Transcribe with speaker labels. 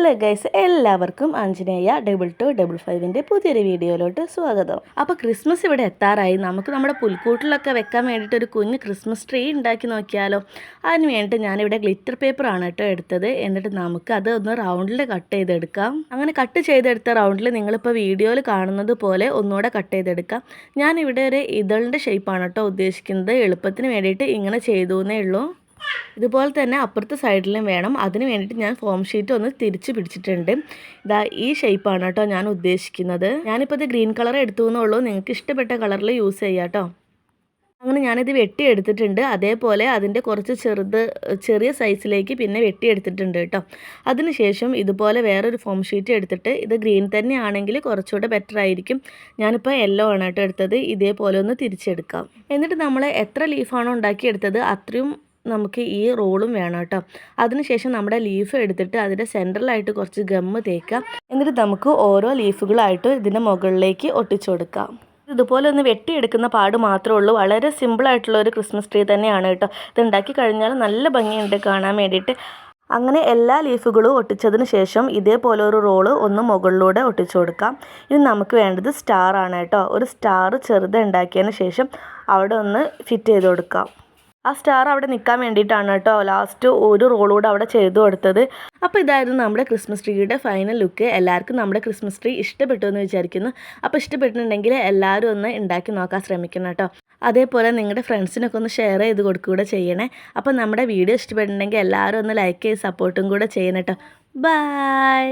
Speaker 1: Hello guys എല്ലാവർക്കും Anjaneya double two double ഫൈവിന്റെ പുതിയൊരു വീഡിയോയിലോട്ട് സ്വാഗതം. അപ്പോൾ ക്രിസ്മസ് ഇവിടെ എത്താറായി. നമുക്ക് നമ്മുടെ പുൽക്കൂട്ടിലൊക്കെ വെക്കാൻ വേണ്ടിയിട്ട് ഒരു കുഞ്ഞ് ക്രിസ്മസ് ട്രീ ഉണ്ടാക്കി നോക്കിയാലോ. അതിന് വേണ്ടിയിട്ട് ഞാനിവിടെ ഗ്ലിറ്റർ പേപ്പറാണ് കേട്ടോ എടുത്തത്. എന്നിട്ട് നമുക്ക് അത് ഒന്ന് റൗണ്ടിൽ കട്ട് ചെയ്തെടുക്കാം. അങ്ങനെ കട്ട് ചെയ്തെടുത്ത റൗണ്ടിൽ നിങ്ങളിപ്പോൾ വീഡിയോയിൽ കാണുന്നത് പോലെ ഒന്നുകൂടെ കട്ട് ചെയ്തെടുക്കാം. ഞാനിവിടെ ഒരു ഇതളിന്റെ ഷേപ്പാണ് കേട്ടോ ഉദ്ദേശിക്കുന്നത്. എളുപ്പത്തിന് വേണ്ടിയിട്ട് ഇങ്ങനെ ചെയ്തു എന്നേ ഉള്ളൂ. ഇതുപോലെ തന്നെ അപ്പുറത്തെ സൈഡിലും വേണം. അതിന് വേണ്ടിയിട്ട് ഞാൻ ഫോം ഷീറ്റ് ഒന്ന് തിരിച്ച് പിടിച്ചിട്ടുണ്ട്. ഇതാ ഈ ഷേപ്പാണ് കേട്ടോ ഞാൻ ഉദ്ദേശിക്കുന്നത്. ഞാനിപ്പോൾ ഇത് ഗ്രീൻ കളർ എടുത്തു എന്നുള്ളൂ നിങ്ങൾക്ക് ഇഷ്ടപ്പെട്ട കളറിൽ യൂസ് ചെയ്യാം കേട്ടോ. അങ്ങനെ ഞാനിത് വെട്ടി എടുത്തിട്ടുണ്ട്. അതേപോലെ അതിന്റെ കുറച്ച് ചെറുത് ചെറിയ സൈസിലേക്ക് പിന്നെ വെട്ടിയെടുത്തിട്ടുണ്ട് കേട്ടോ. അതിനുശേഷം ഇതുപോലെ വേറൊരു ഫോം ഷീറ്റ് എടുത്തിട്ട് ഇത് ഗ്രീൻ തന്നെയാണെങ്കിൽ കുറച്ചുകൂടെ ബെറ്റർ ആയിരിക്കും. ഞാനിപ്പോൾ യെല്ലോ ആണ് കേട്ടോ എടുത്തത്. ഇതേപോലെ ഒന്ന് തിരിച്ചെടുക്കാം. എന്നിട്ട് നമ്മൾ എത്ര ലീഫാണോ ഉണ്ടാക്കിയെടുത്തത് അത്രയും നമുക്ക് ഈ റോളും വേണം കേട്ടോ അതിനുശേഷം നമ്മുടെ ലീഫ് എടുത്തിട്ട് അതിന്റെ സെന്ററിലായിട്ട് കുറച്ച് ഗമ്മ് തേക്കാം എന്നിട്ട് നമുക്ക് ഓരോ ലീഫുകളായിട്ട് ഇതിന്റെ മുകളിലേക്ക് ഒട്ടിച്ചു കൊടുക്കാം. ഇതുപോലെ ഒന്ന് വെട്ടിയെടുക്കുന്ന പാട് മാത്രമേ ഉള്ളൂ. വളരെ സിമ്പിളായിട്ടുള്ള ഒരു ക്രിസ്മസ് ട്രീ തന്നെയാണ് കേട്ടോ. ഇത് ഉണ്ടാക്കി കഴിഞ്ഞാൽ നല്ല ഭംഗിയുണ്ട് കാണാൻ വേണ്ടിയിട്ട്. അങ്ങനെ എല്ലാ ലീഫുകളും ഒട്ടിച്ചതിന് ശേഷം ഇതേപോലെ ഒരു റോൾ ഒന്ന് മുകളിലൂടെ ഒട്ടിച്ചു കൊടുക്കാം. ഇനി നമുക്ക് വേണ്ടത് സ്റ്റാർ ആണ് കേട്ടോ. ഒരു സ്റ്റാർ ചെറുത് ഉണ്ടാക്കിയതിന് ശേഷം അവിടെ ഒന്ന് ഫിറ്റ് ചെയ്ത് കൊടുക്കാം. ആ സ്റ്റാർ അവിടെ നിൽക്കാൻ വേണ്ടിയിട്ടാണ് കേട്ടോ ലാസ്റ്റ് ഒരു റോളൂടെ അവിടെ ചെയ്തു കൊടുത്തത്. അപ്പോൾ ഇതായിരുന്നു നമ്മുടെ ക്രിസ്മസ് ട്രീയുടെ ഫൈനൽ ലുക്ക് എല്ലാവർക്കും നമ്മുടെ ക്രിസ്മസ് ട്രീ ഇഷ്ടപ്പെട്ടു എന്ന് വിചാരിക്കുന്നു. അപ്പോൾ ഇഷ്ടപ്പെട്ടിട്ടുണ്ടെങ്കിൽ എല്ലാവരും ഒന്ന് ഉണ്ടാക്കി നോക്കാൻ ശ്രമിക്കണം കേട്ടോ. അതേപോലെ നിങ്ങളുടെ ഫ്രണ്ട്സിനൊക്കെ ഒന്ന് ഷെയർ ചെയ്ത് കൊടുക്കുകൂടെ ചെയ്യണേ. അപ്പോൾ നമ്മുടെ വീഡിയോ ഇഷ്ടപ്പെട്ടിട്ടുണ്ടെങ്കിൽ എല്ലാവരും ഒന്ന് ലൈക്ക് ചെയ്ത് സപ്പോർട്ടും കൂടെ ചെയ്യണം കേട്ടോ. ബൈ